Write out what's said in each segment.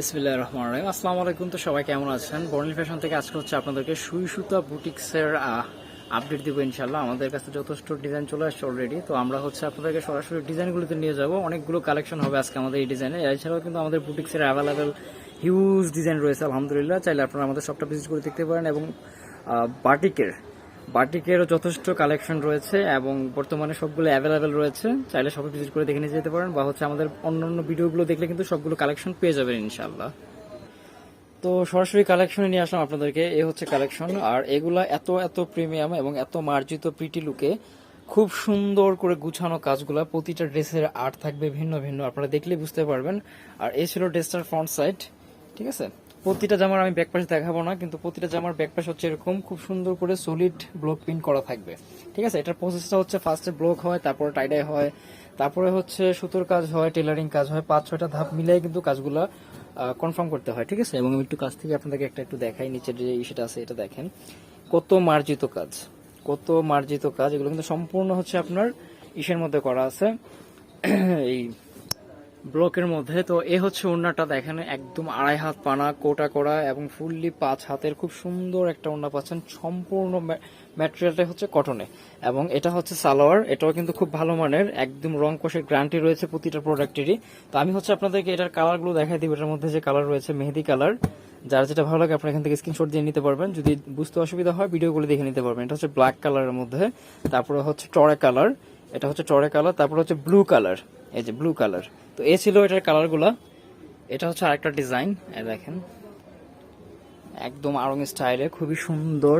বিসমিল্লাহ রহমান রহিম। আসসালামু আলাইকুম। তো সবাই কেমন আছেন? বর্ণিল ফ্যাশন থেকে আজকে হচ্ছে আপনাদেরকে সুই সুতা বুটিক্সের আপডেট দিব ইনশাল্লাহ আমাদের কাছে যথেষ্ট ডিজাইন চলে আসছে অলরেডি তো আমরা হচ্ছে আপনাদেরকে সরাসরি ডিজাইনগুলোতে নিয়ে যাব। অনেকগুলো কালেকশন হবে আজকে আমাদের এই ডিজাইনে এছাড়াও কিন্তু আমাদের বুটিক্সের অ্যাভেলেবেল হিউজ ডিজাইন রয়েছে, আলহামদুলিল্লাহ। চাইলে আপনারা আমাদের সবটা ভিজিট করে দেখতে পারেন এবং বাটিকের বাটিকেরও যথেষ্ট কালেকশন রয়েছে এবং বর্তমানে সবগুলো অ্যাভেলেবেল রয়েছে। চাইলে সবাই ভিজিট করে দেখে নিয়ে যেতে পারেন বা হচ্ছে আমাদের অন্যান্য ভিডিওগুলো দেখলে কিন্তু সবগুলো কালেকশন পেয়ে যাবেন ইনশাল্লাহ তো সরাসরি কালেকশনে নিয়ে আসলাম আপনাদেরকে। এ হচ্ছে কালেকশন আর এগুলা এত এত প্রিমিয়াম এবং এত মার্জিত প্রিটি লুকে খুব সুন্দর করে গুছানো কাজগুলা। প্রতিটা ড্রেসের আর্ট থাকবে ভিন্ন ভিন্ন, আপনারা দেখলেই বুঝতে পারবেন। আর এই ছিল ড্রেসটার ফ্রন্ট সাইড ঠিক আছে? প্রতিটা জামার আমি ব্যাক পাশে দেখাবো না, কিন্তু প্রতিটা জামার ব্যাক পাশে হচ্ছে এরকম। খুব সুন্দর করে সলিড ব্লক প্রিন্ট করা থাকবে। ঠিক আছে? এটার প্রসেসটা হচ্ছে ফার্স্টে ব্লক হয়, তারপরে টাইডাই হয়, তারপরে হচ্ছে সুতোর কাজ হয় টেলারিং কাজ হয়, পাঁচ, ছয়টা ধাপ মিলাই কিন্তু কাজগুলা কনফার্ম করতে হয়, ঠিক আছে? এবং আমি একটু কাছ থেকে আপনাদেরকে একটা একটু দেখাই, নিচের যে ইস্যুটা আছে, এটা দেখেন। কত মার্জিত কাজ, কত মার্জিত কাজ, এগুলো কিন্তু সম্পূর্ণ হচ্ছে আপনার ইসের মধ্যে করা আছে। এই ব্লকের মধ্যে। তো এ হচ্ছে ওড়নাটা, দেখেন, একদম আড়াই হাত পানা, কোটা করা এবং ফুললি পাঁচ হাতের খুব সুন্দর একটা ওড়না পাচ্ছেন। সম্পূর্ণ ম্যাটেরিয়ালটা হচ্ছে কটনে এবং এটা হচ্ছে সালোয়ার, এটাও কিন্তু খুব ভালো মানের, একদম রং কষের গ্যারান্টি রয়েছে প্রতিটা প্রোডাক্টেরই। তো আমি হচ্ছে আপনাদেরকে এটার কালারগুলো দেখাই দিব, এটার মধ্যে যে কালার রয়েছে মেহেদি কালার। যার যেটা ভালো লাগে, আপনারা এখান থেকে স্ক্রিনশট দিয়ে নিতে পারবেন। যদি বুঝতে অসুবিধা হয়, ভিডিওগুলো দেখে নিতে পারবেন। এটা হচ্ছে ব্ল্যাক কালারের মধ্যে, তারপরে হচ্ছে টরে কালার, এটা হচ্ছে টরে কালার, তারপরে হচ্ছে ব্লু কালার। এই যে ব্লু কালার তো এ ছিল এটার কালারগুলো এটা হচ্ছে আরেকটা ডিজাইন দেখেন। একদম আরং স্টাইলে খুবই সুন্দর।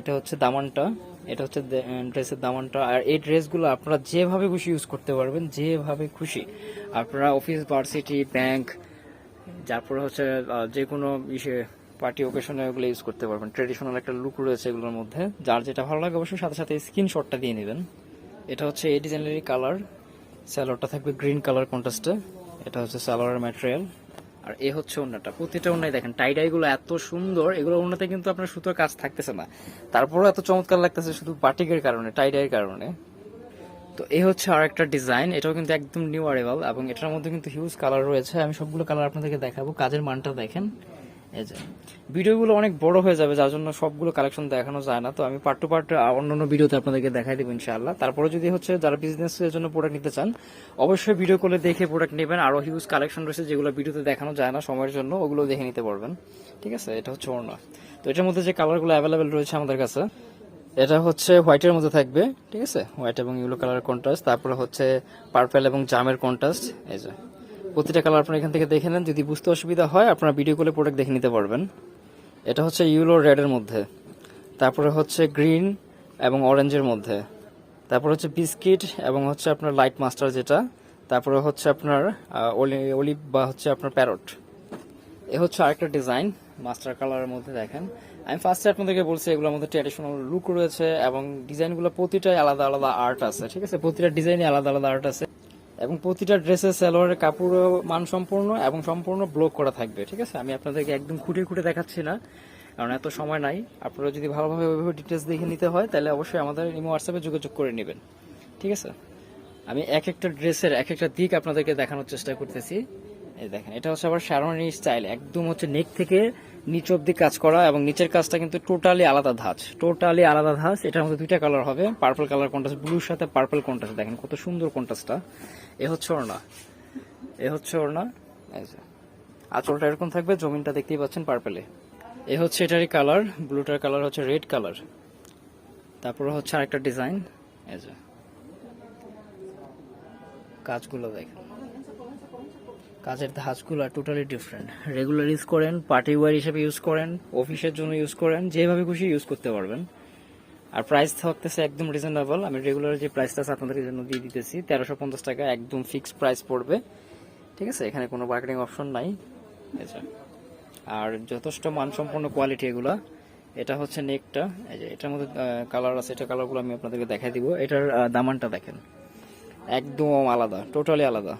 এটা হচ্ছে দামানটা। এটা হচ্ছে ড্রেসের দামানটা। আর এই ড্রেসগুলো আপনারা যেভাবে খুশি ইউজ করতে পারবেন, যেভাবে খুশি। আপনারা অফিস ভার্সিটি ব্যাংক তারপরে হচ্ছে যে কোনো ইসে পার্টি ওকেশনে ওগুলো ইউজ করতে পারবেন। ট্রেডিশনাল একটা লুক রয়েছে এগুলোর মধ্যে। যার যেটা ভালো লাগে অবশ্যই সাথে সাথে স্ক্রিনশটটা দিয়ে নেবেন। এটা হচ্ছে এই ডিজাইনেরই কালার স্যালোয়ারটা থাকবে গ্রিন কালার কন্ট্রাস্টে। এটা হচ্ছে স্যালোয়ারের ম্যাটেরিয়াল আর এ হচ্ছে ওনাটা প্রতিটা ওনাই দেখেন টাইডাই গুলো এত সুন্দর, এগুলো ওনাতে কিন্তু আপনার সুতোর কাজ থাকতেছে না। তারপরেও এত চমৎকার লাগতেছে শুধু বাটিকের কারণে টাইডাইয়ের কারণে। তো এই হচ্ছে আর একটা ডিজাইন এটাও কিন্তু একদম নিউ আরেভাল এবং এটার মধ্যে কিন্তু হিউজ কালার রয়েছে। আমি সবগুলো কালার আপনাদেরকে দেখাবো, কাজের মানটা দেখেন। এই যে, ভিডিওগুলো অনেক বড় হয়ে যাবে, যার জন্য সবগুলো কালেকশন দেখানো যায় না। তো আমি পার্ট টু পার্ট অন্যান্য ভিডিওতে আপনাদেরকে দেখাই দেবো ইনশাআল্লাহ। তারপরে যদি হচ্ছে যারা বিজনেস এর জন্য প্রোডাক্ট নিতে চান, অবশ্যই ভিডিও কলে দেখে প্রোডাক্ট নেবেন। আরও হিউজ কালেকশন রয়েছে যেগুলো ভিডিওতে দেখানো যায় না, সময়ের জন্য ওগুলো দেখে নিতে পারবেন। ঠিক আছে? এটা হচ্ছে ওড়না। তো এটার মধ্যে যে কালারগুলো অ্যাভেলেবেল রয়েছে আমাদের কাছে, এটা হচ্ছে হোয়াইটের মধ্যে থাকবে। ঠিক আছে? হোয়াইট এবং ইউলো কালারের কন্ট্রাস্ট তারপরে হচ্ছে পার্পেল এবং জামের কন্ট্রাস্ট এই যে। প্রতিটা কালার আপনারা এখান থেকে দেখে নেন। যদি বুঝতে অসুবিধা হয়, আপনারা ভিডিও কলে প্রোডাক্ট দেখে নিতে পারবেন। এটা হচ্ছে ইউলো রেডের মধ্যে। তারপরে হচ্ছে গ্রিন এবং অরেঞ্জের মধ্যে। তারপর হচ্ছে বিস্কিট এবং হচ্ছে আপনার লাইট মাস্টার যেটা। তারপরে হচ্ছে আপনার অলিভ বা হচ্ছে আপনার প্যারট এ হচ্ছে আরেকটা ডিজাইন মাস্টার কালারের মধ্যে দেখেন। আমি ফার্স্টে আপনাদেরকে বলছি, এগুলোর মধ্যে ট্র্যাডিশনাল লুক রয়েছে এবং ডিজাইনগুলো প্রতিটাই আলাদা আলাদা আর্ট আছে, ঠিক আছে? প্রতিটা ডিজাইনে আলাদা আলাদা আর্ট আছে। এবং প্রতিটা ড্রেসের সালোয়ারের কাপড়ও মানসম্পূর্ণ এবং সম্পূর্ণ ব্লক করা থাকবে, ঠিক আছে? আমি আপনাদেরকে একদম খুঁটে খুঁটে দেখাচ্ছি না, কারণ এত সময় নাই। আপনারা যদি ভালোভাবে ওইভাবে ডিটেলস দেখে নিতে হয়, তাহলে অবশ্যই আমাদের ইমো হোয়াটসঅ্যাপে যোগাযোগ করে নেবেন, ঠিক আছে? আমি এক একটা ড্রেসের এক একটা দিক আপনাদেরকে দেখানোর চেষ্টা করতেছি। এই দেখেন, এটা হচ্ছে আবার শারনি স্টাইল একদম হচ্ছে নেক থেকে নিচ অব্দি কাজ করা এবং নিচের কাজটা কিন্তু টোটালি আলাদা ধাঁচ টোটালি আলাদা ধাঁচ। এটার মধ্যে দুইটা কালার হবে পার্পল কালার কন্ট্রাস্ট ব্লুর সাথে পার্পল কন্ট্রাস্ট দেখেন কত সুন্দর কন্ট্রাস্টটা এ হচ্ছে ওড়না, এ হচ্ছে ওড়না আঁচলটা এরকম থাকবে, জমিনটা দেখতেই পাচ্ছেন পার্পেলে এ। হচ্ছে এটারই কালার ব্লুটার কালার হচ্ছে রেড কালার তারপরে হচ্ছে আরেকটা ডিজাইন এই যে, কাজগুলো দেখেন। কাজের ধাঁচগুলো টোটালি ডিফারেন্ট রেগুলার ইউজ করেন পার্টি ওয়ার হিসেবে ইউজ করেন অফিসের জন্য ইউজ করেন, যেভাবে খুশি ইউজ করতে পারবেন। আর প্রাইস থাকতেছে একদম রিজনেবল আমি রেগুলার যে প্রাইসটা আছে আপনাদের জন্য দিয়ে দিতেছি, তেরোশো পঞ্চাশ টাকা একদম ফিক্সড প্রাইস পড়বে। ঠিক আছে? এখানে কোনো বার্গেনিং অপশন নাই। আর যথেষ্ট মানসম্পন্ন কোয়ালিটি এগুলা। এটা হচ্ছে নেকটা এই যে, এটার মধ্যে কালার আছে, এটা কালারগুলো আমি আপনাদেরকে দেখাই দিব। এটার দামানটা দেখেন। একদম আলাদা টোটালি আলাদা।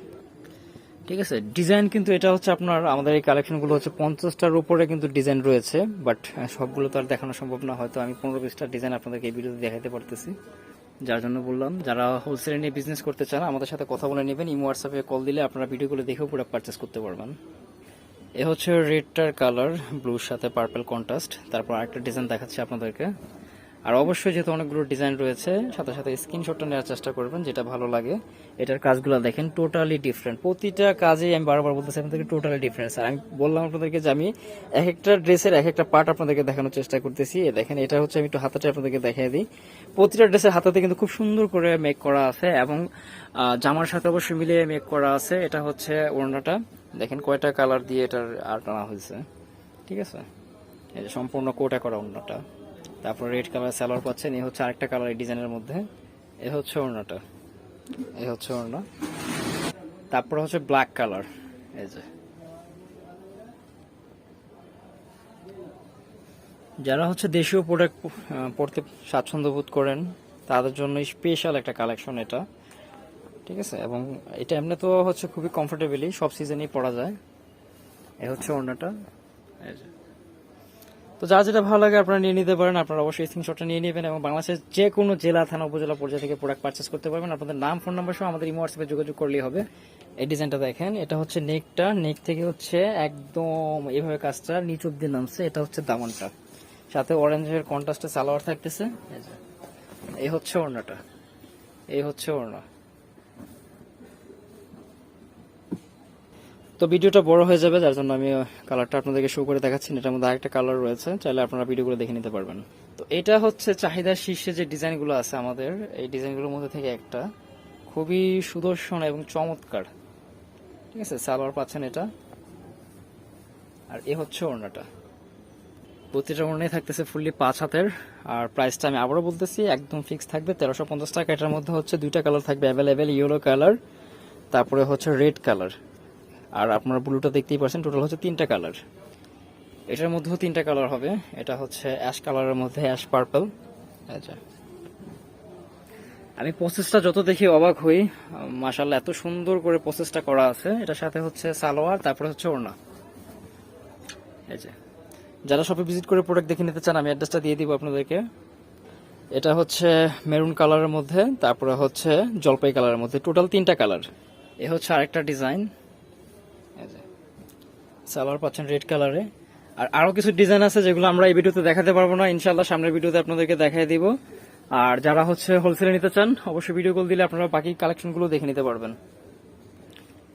ঠিক আছে ডিজাইন কিন্তু এটা হচ্ছে আপনার, আমাদের এই কালেকশনগুলো হচ্ছে পঞ্চাশটার উপরে কিন্তু ডিজাইন রয়েছে বাট সবগুলো তো আর দেখানো সম্ভব না, হয়তো আমি পনেরো বিশটা ডিজাইন আপনাদেরকে এই ভিডিওতে দেখাতে পারতেছি। যার জন্য বললাম, যারা হোলসেলে নিয়ে বিজনেস করতে চান, আমাদের সাথে কথা বলে নেবেন, ইমো হোয়াটসঅ্যাপে কল দিলে আপনারা ভিডিওগুলো দেখেও পুরো পারচেস করতে পারবেন। এ হচ্ছে রেডটার কালার ব্লুর সাথে পার্পেল কন্ট্রাস্ট তারপর আরেকটা ডিজাইন দেখাচ্ছি আপনাদেরকে। আর অবশ্যই যেহেতু অনেকগুলো ডিজাইন রয়েছে, সাথে সাথে স্ক্রিনশটটা নেওয়ার চেষ্টা করবেন, যেটা ভালো লাগে। এটার কাজগুলো দেখেন টোটালি ডিফারেন্ট প্রতিটা কাজেই আমি বারবার বলতেছি আপনাদেরকে টোটালি ডিফারেন্স আর আমি বললাম আপনাদেরকে যে আমি এক একটা ড্রেসের এক একটা পার্ট আপনাদেরকে দেখানোর চেষ্টা করতেছি। দেখেন, এটা হচ্ছে আমি একটু হাতাটা আপনাদেরকে দেখিয়ে দিই। প্রতিটা ড্রেসের হাতাতে কিন্তু খুব সুন্দর করে মেক করা আছে এবং জামার সাথে অবশ্যই মিলিয়ে মেক করা আছে। এটা হচ্ছে ওড়নাটা। দেখেন, কয়টা কালার দিয়ে এটার আর টানা হয়েছে। ঠিক আছে? এই সম্পূর্ণ কোটা করা ওড়নাটা। তারপর রেড কালার সালোয়ার পাচ্ছেন, এ হচ্ছে আরেকটা কালার এই ডিজাইনের মধ্যে। এ হচ্ছে ওড়নাটা। এ হচ্ছে ওড়না। তারপর হচ্ছে ব্ল্যাক কালার, এই যে। যারা হচ্ছে দেশীয় প্রোডাক্ট পড়তে স্বাচ্ছন্দ্য বোধ করেন, তাদের জন্য স্পেশাল একটা কালেকশন এটা। ঠিক আছে? এবং এটা এমনি তো হচ্ছে খুবই কমফোর্টেবলি সব সিজনেই পরা যায়। এ হচ্ছে ওড়নাটা। এই যে। তো যা যেটা ভালো লাগে আপনারা নিয়ে নিতে পারেন। আপনারা অবশ্যই স্ক্রিনশটটা নিয়ে নেবেন এবং বাংলাদেশের যে কোনো জেলা, থানা, উপজেলা পর্যায়ে থেকে প্রোডাক্ট পারচেস করতে পারবেন। আপনাদের নাম ফোন নাম্বার সহ আমাদের ইমো হোয়াটসঅ্যাপে যোগাযোগ করলেই হবে। এই ডিজাইনটা দেখেন, এটা হচ্ছে নেকটা নেক থেকে হচ্ছে একদম এভাবে কাজটা নিচ অব্দি নামছে। এটা হচ্ছে দামনটা। সাথে অরেঞ্জের কন্ট্রাস্টে সালোয়ার থাকতেছে। এই এই হচ্ছে ওড়নাটা। এই হচ্ছে ওড়না। তো ভিডিওটা বড় হয়ে যাবে, যার জন্য আমি কালারটা আপনাদেরকে শো করে দেখাচ্ছি। এটার মধ্যে আরেকটা কালার রয়েছে, চাইলে আপনারা ভিডিওগুলো দেখে নিতে পারবেন। তো এটা হচ্ছে চাহিদার শীর্ষে যে ডিজাইনগুলো আছে আমাদের, এই ডিজাইনগুলোর মধ্যে থেকে একটা খুবই সুদর্শন এবং চমৎকার, ঠিক আছে, সালোয়ার পাচ্ছেন এটা। আর এ হচ্ছে ওড়নাটা। প্রতিটা ওড়নাই থাকতেছে ফুললি পাঁচ হাতের, আর প্রাইসটা আমি আবারও বলতেছি, একদম ফিক্স থাকবে, তেরোশো পঞ্চাশ টাকা। এটার মধ্যে হচ্ছে দুইটা কালার থাকবে অ্যাভেলেবেল ইয়েলো কালার তারপরে হচ্ছে রেড কালার আর আপনারা ব্লুটা দেখতেই পাচ্ছেন টোটাল হচ্ছে তিনটা কালার এটার মধ্যেও তিনটা কালার হবে। এটা হচ্ছে অ্যাশ কালারের মধ্যে অ্যাশ পার্পল আচ্ছা আমি প্রসেসটা যত দেখি অবাক হই। মাসাল্লাহ এত সুন্দর করে প্রসেসটা করা আছে। এটার সাথে হচ্ছে সালোয়ার, তারপরে হচ্ছে ওড়না। যারা শপে ভিজিট করে প্রোডাক্ট দেখে নিতে চান, আমি অ্যাড্রেসটা দিয়ে দিব আপনাদেরকে। এটা হচ্ছে মেরুন কালারের মধ্যে, তারপরে হচ্ছে জলপাই কালারের মধ্যে। টোটাল তিনটা কালার এ হচ্ছে আরেকটা ডিজাইন সালোয়ার পাচ্ছেন রেড কালারে। আর আরও কিছু ডিজাইন আছে যেগুলো আমরা এই ভিডিওতে দেখাতে পারব না। ইনশাল্লাহ সামনের ভিডিওতে আপনাদেরকে দেখাই দিব। আর যারা হচ্ছে হোলসেলে নিতে চান, অবশ্যই ভিডিও কল দিলে আপনারা বাকি কালেকশনগুলো দেখে নিতে পারবেন।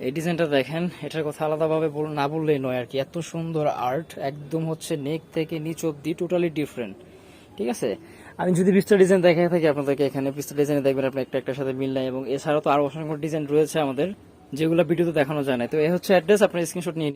এই ডিজাইনটা দেখেন, এটার কথা আলাদাভাবে না বললেই নয় আর কি। এত সুন্দর আর্ট একদম হচ্ছে নেক থেকে নিচ অব্দি টোটালি ডিফারেন্ট ঠিক আছে? আমি যদি বিস্তার ডিজাইন দেখাই থাকি, আপনাদেরকে এখানে বিস্তার ডিজাইনে দেখবেন আপনি একটা একটার সাথে মিল নাই। এবং এছাড়াও তো আরও অসংখ্য ডিজাইন রয়েছে আমাদের, যেগুলো ভিডিওতে দেখানো যায় না তো এই হচ্ছে অ্যাড্রেস আপনার স্ক্রিনশট নিয়ে